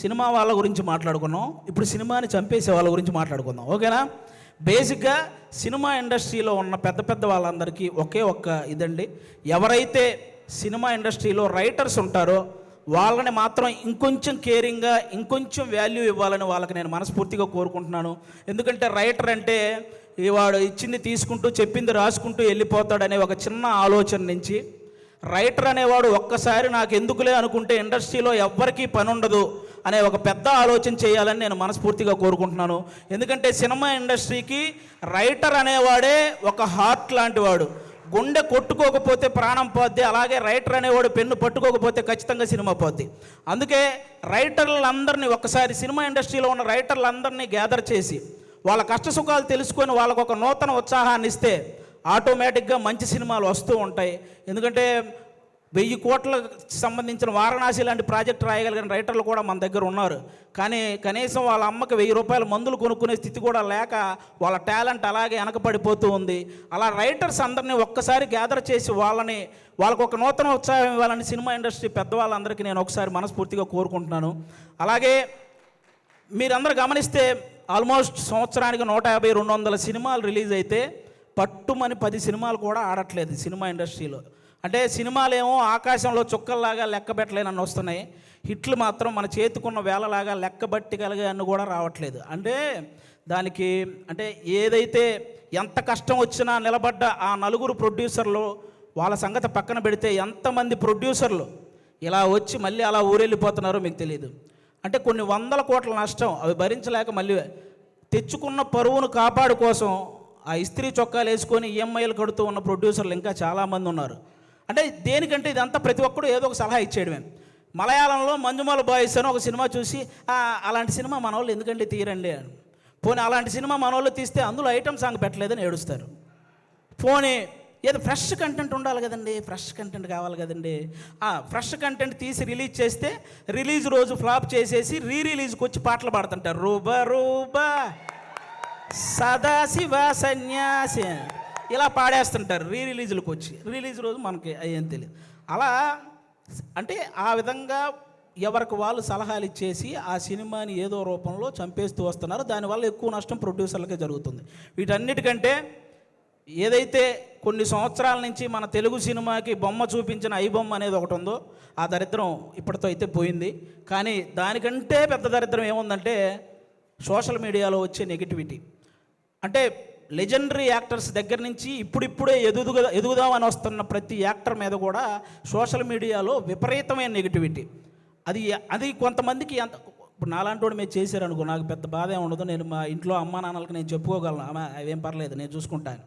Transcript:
Cinema వాళ్ళ గురించి మాట్లాడుకున్నాం. ఇప్పుడు సినిమాని చంపేసే వాళ్ళ గురించి మాట్లాడుకుందాం. ఓకేనా? బేసిక్గా సినిమా ఇండస్ట్రీలో ఉన్న పెద్ద పెద్ద వాళ్ళందరికీ ఒకే ఒక్క ఇదండి. ఎవరైతే సినిమా ఇండస్ట్రీలో రైటర్స్ ఉంటారో వాళ్ళని మాత్రం ఇంకొంచెం కేరింగ్గా ఇంకొంచెం వాల్యూ ఇవ్వాలని వాళ్ళకి నేను మనస్ఫూర్తిగా కోరుకుంటున్నాను. ఎందుకంటే రైటర్ అంటే ఈ వాడు ఇచ్చింది తీసుకుంటూ చెప్పింది రాసుకుంటూ వెళ్ళిపోతాడనే ఒక చిన్న ఆలోచన నుంచి రైటర్ అనేవాడు ఒక్కసారి నాకు ఎందుకులే అనుకుంటే ఇండస్ట్రీలో ఎవ్వరికీ పని ఉండదు అనే ఒక పెద్ద ఆలోచన చేయాలని నేను మనస్ఫూర్తిగా కోరుకుంటున్నాను. ఎందుకంటే సినిమా ఇండస్ట్రీకి రైటర్ అనేవాడే ఒక హార్ట్ లాంటి వాడు. గుండె కొట్టుకోకపోతే ప్రాణం పోద్ది అలాగే రైటర్ అనేవాడు పెన్ను పట్టుకోకపోతే ఖచ్చితంగా సినిమా పోద్ది. అందుకే రైటర్లందరినీ ఒకసారి సినిమా ఇండస్ట్రీలో ఉన్న రైటర్లందరినీ గ్యాదర్ చేసి వాళ్ళ కష్ట సుఖాలు తెలుసుకొని వాళ్ళకు ఒక నూతన ఉత్సాహాన్ని ఇస్తే ఆటోమేటిక్గా మంచి సినిమాలు వస్తూ ఉంటాయి. ఎందుకంటే వెయ్యి కోట్లకు సంబంధించిన వారణాసి లాంటి ప్రాజెక్ట్ రాయగలిగిన రైటర్లు కూడా మన దగ్గర ఉన్నారు. కానీ కనీసం వాళ్ళ అమ్మకి వెయ్యి రూపాయల మందులు కొనుక్కునే స్థితి కూడా లేక వాళ్ళ టాలెంట్ అలాగే వెనకపడిపోతూ ఉంది. అలా రైటర్స్ అందరినీ ఒక్కసారి గ్యాదర్ చేసి వాళ్ళని వాళ్ళకు ఒక నూతన ఉత్సాహం ఇవ్వాలని సినిమా ఇండస్ట్రీ పెద్దవాళ్ళందరికీ నేను ఒకసారి మనస్ఫూర్తిగా కోరుకుంటున్నాను. అలాగే మీరందరూ గమనిస్తే ఆల్మోస్ట్ సంవత్సరానికి నూట యాభై రెండు వందల సినిమాలు రిలీజ్ అయితే పట్టుమని పది సినిమాలు కూడా ఆడట్లేదు సినిమా ఇండస్ట్రీలో. అంటే సినిమాలేమో ఆకాశంలో చుక్కల్లాగా లెక్క వస్తున్నాయి. హిట్లు మాత్రం మన చేతికున్న వేలలాగా లెక్క అన్ను కూడా రావట్లేదు. అంటే దానికి అంటే ఏదైతే ఎంత కష్టం వచ్చినా నిలబడ్డ ఆ నలుగురు ప్రొడ్యూసర్లు వాళ్ళ సంగతి పక్కన పెడితే ఎంతమంది ప్రొడ్యూసర్లు ఇలా వచ్చి మళ్ళీ అలా ఊరెళ్ళిపోతున్నారో మీకు తెలియదు అంటే కొన్ని వందల కోట్ల నష్టం అవి భరించలేక మళ్ళీ తెచ్చుకున్న పరువును కాపాడు కోసం ఆ ఇస్త్రీ చొక్కాలు వేసుకొని ఈఎంఐలు కడుతూ ఉన్న ప్రొడ్యూసర్లు ఇంకా చాలామంది ఉన్నారు. అంటే దేనికంటే ఇదంతా ప్రతి ఒక్కడు ఏదో ఒక సలహా ఇచ్చేయడమే. మలయాళంలో మంజుమాల బాయ్స్ అని ఒక సినిమా చూసి అలాంటి సినిమా మన వాళ్ళు ఎందుకంటే తీరండి అని. పోనీ అలాంటి సినిమా మన వాళ్ళు తీస్తే అందులో ఐటమ్ సాంగ్ పెట్టలేదని ఏడుస్తారు. పోనీ ఏదో ఫ్రెష్ కంటెంట్ ఉండాలి కదండి ఫ్రెష్ కంటెంట్ కావాలి కదండి. ఫ్రెష్ కంటెంట్ తీసి రిలీజ్ చేస్తే రిలీజ్ రోజు ఫ్లాప్ చేసేసి రీ రిలీజ్కి వచ్చి పాటలు పాడుతుంటారు. రూబా రూబా సదాశివ సన్యాసి ఇలా పాడేస్తుంటారు రీ రిలీజులకు వచ్చి రిలీజ్ రోజు మనకి అయ్యేం తెలియదు అలా అంటే ఆ విధంగా ఎవరికి వాళ్ళు సలహాలు ఇచ్చేసి ఆ సినిమాని ఏదో రూపంలో చంపేస్తూ వస్తున్నారు. దానివల్ల ఎక్కువ నష్టం ప్రొడ్యూసర్లకే జరుగుతుంది. వీటన్నిటికంటే ఏదైతే కొన్ని సంవత్సరాల నుంచి మన తెలుగు సినిమాకి బొమ్మ చూపించిన ఐ బొమ్మ అనేది ఒకటి ఉందో ఆ దరిద్రం ఇప్పటితో అయితే పోయింది. కానీ దానికంటే పెద్ద దరిద్రం ఏముందంటే సోషల్ మీడియాలో వచ్చే నెగిటివిటీ అంటే లెజెండరీ యాక్టర్స్ దగ్గర నుంచి ఇప్పుడిప్పుడే ఎదుగుగా ఎదుగుదామని వస్తున్న ప్రతి యాక్టర్ మీద కూడా సోషల్ మీడియాలో విపరీతమైన నెగిటివిటీ అది అది కొంతమందికి ఎంత ఇప్పుడు నాలాంటి వాడు మీరు చేశారనుకో నాకు పెద్ద బాధ ఏమి ఉండదు. నేను మా ఇంట్లో అమ్మా నాన్నలకి నేను చెప్పుకోగలను. అవేం పర్లేదు నేను చూసుకుంటాను.